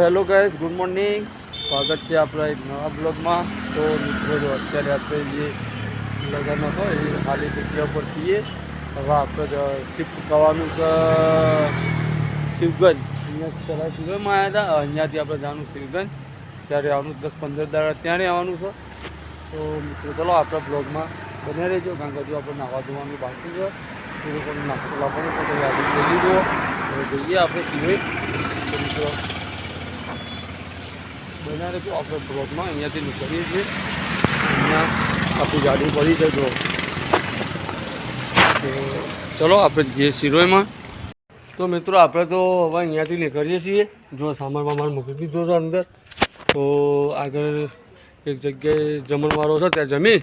Hello guys, good morning. સ્વાગત છે આપણા એક નવા બ્લોગમાં. તો મિત્રો, જો અત્યારે આપણે જે લગ્ન હતો, એ ખાલી જગ્યા ઉપર છીએ. હવે આપણે શિફ્ટ કરવાનું છે શિવગંજ. અહીંયા પહેલાં શિવગંજમાં આવ્યા હતા. અહીંયાથી આપણે જવાનું શિવગંજ. ત્યારે આવવાનું દસ પંદર દાડા ત્યાં આવવાનું છે. તો મિત્રો, ચલો આપણા બ્લોગમાં બને રહેજો. કારણ કે હજુ આપણે નાવા ધોવાનું બાકી છે. એ લોકોને નાસ્તો લાવવાનો તો યાદી લઈ લીધો. હવે જઈએ આપણે સિવાય મિત્રો બના રહેજો આપણે બ્લોકમાં અહીંયાથી નીકળીએ છીએ. અહીંયા આપણી ગાડી પડી છે, જો. ચલો, આપણે જઈએ સિરોઈમાં તો મિત્રો, આપણે તો હવે અહીંયાથી નીકળીએ છીએ. જો સામાન વામાન મૂકી દીધો છે અંદર. તો આગળ એક જગ્યાએ જમણવાળો છે, ત્યાં જમી.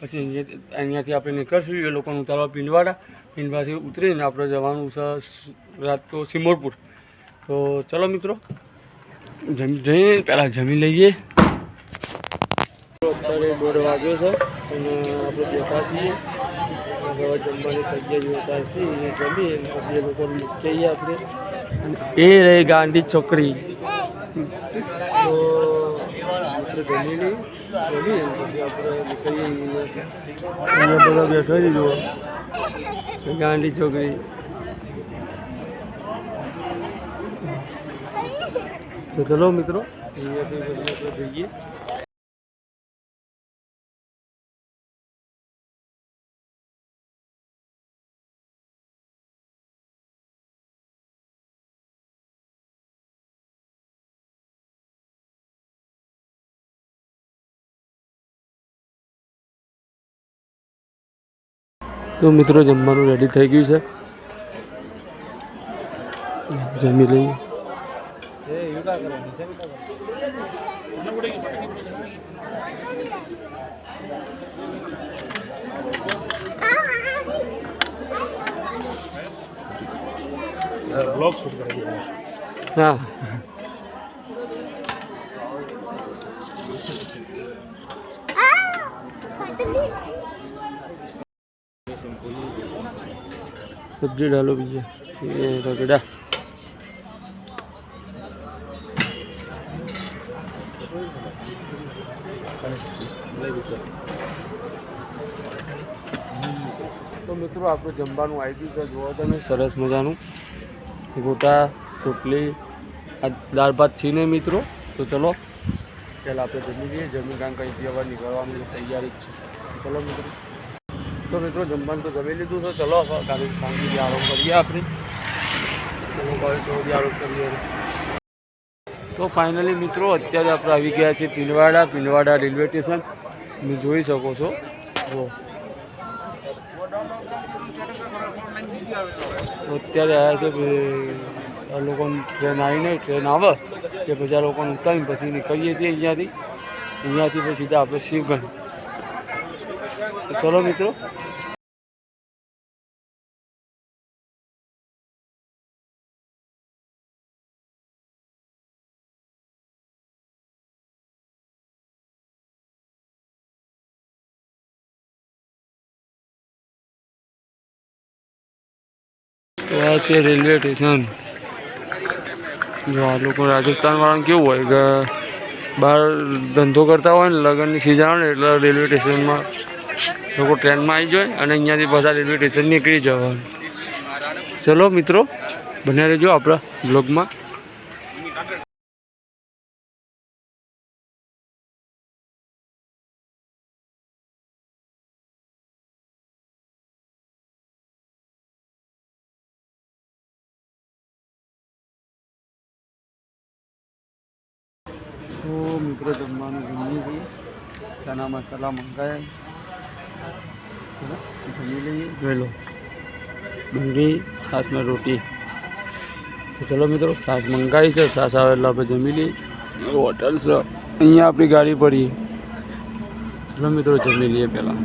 પછી અહીંયા અહીંયાથી આપણે નીકળશું, એ લોકોને ઉતારવા પિંડવાડા પિંડવાથી ઉતરીને આપણે જવાનું છે રાત તો સિમોરપુર. તો ચલો મિત્રો જમી જઈએ પહેલાં જમી લઈએ. અત્યારે દોઢ વાગ્યો છે અને આપણે બેઠા છીએ. હવે જમવાની તૈયારી હોતા છીએ જમીએ પછી એ લોકોને મૂકી આપણે. એ રહી ગાંડી છોકરી. તો આપણે જમી લઈ જમી પછી આપણે નીકળીએ અહીંયા. બધા બેઠા છે જુઓ. ગાંડી છોકરી. તો ચલો મિત્રો જઈએ. તો મિત્રો જમવાનું રેડી થઈ ગયું છે. જમી લઈએ. ಸವಿತಾ ಕರೆ ಸವಿತಾ ಕರೆ ಬ್ಲಾಗ್ ಶೂಟ್ ಕರೆ ಹಾಂ सब्जी डालो भैया ये रगड़ा તો મિત્રો આપણું જમવાનું આવી ગયું છે. જુઓ તમે, સરસ મજાનું. ગોટા, રોટલી, આ દાળ ભાત છે ને મિત્રો? તો ચલો, પહેલાં આપણે જમી લઈએ. જમી કારણ કંઈ બી હવે નીકળવાની તૈયારી જ છે. ચલો મિત્રો. તો મિત્રો, જમવાનું તો જમી લીધું તો ચલો, હવે કાલે શાંતિથી આરોપ કરીએ આપણે. ચલો, કાલે તો આરોપ કરીએ. તો ફાઇનલી મિત્રો, અત્યારે આપણે આવી ગયા છીએ પિનવાડા પિનવાડા રેલવે સ્ટેશન. તમે જોઈ શકો છો. તો અત્યારે આવ્યા છે આ લોકોની ટ્રેન આવીને ટ્રેન આવે કે પછી આ લોકોને ઉતારીને પછી નીકળીએ છીએ અહીંયાથી. અહીંયાથી પછી સીધા આપણે શિવગંજ. તો ચલો મિત્રો તો આ છે રેલવે સ્ટેશન. જો આ લોકો રાજસ્થાન વાળાને કેવું હોય કે બહાર ધંધો કરતા હોય ને લગ્નની સિઝન આવે ને એટલે રેલવે સ્ટેશનમાં લોકો ટ્રેનમાં આવી જાય અને અહીંયાથી બધા રેલવે સ્ટેશન નીકળી જવાનું. ચલો મિત્રો બને રહેજો આપણા બ્લોગમાં તો મિત્રો જમવાનું જમીએ છીએ. ચણા મસાલા મંગાવ્યા જમી લઈએ. જોઈ લો. ડુંગળી છાશમાં રોટી. તો ચલો મિત્રો છાશ મંગાવી છે. છાશ આવે એટલે આપણે જમી લઈએ. હોટલ છે. અહીંયા આપણી ગાડી પડી. ચલો મિત્રો જમી લઈએ પહેલાં.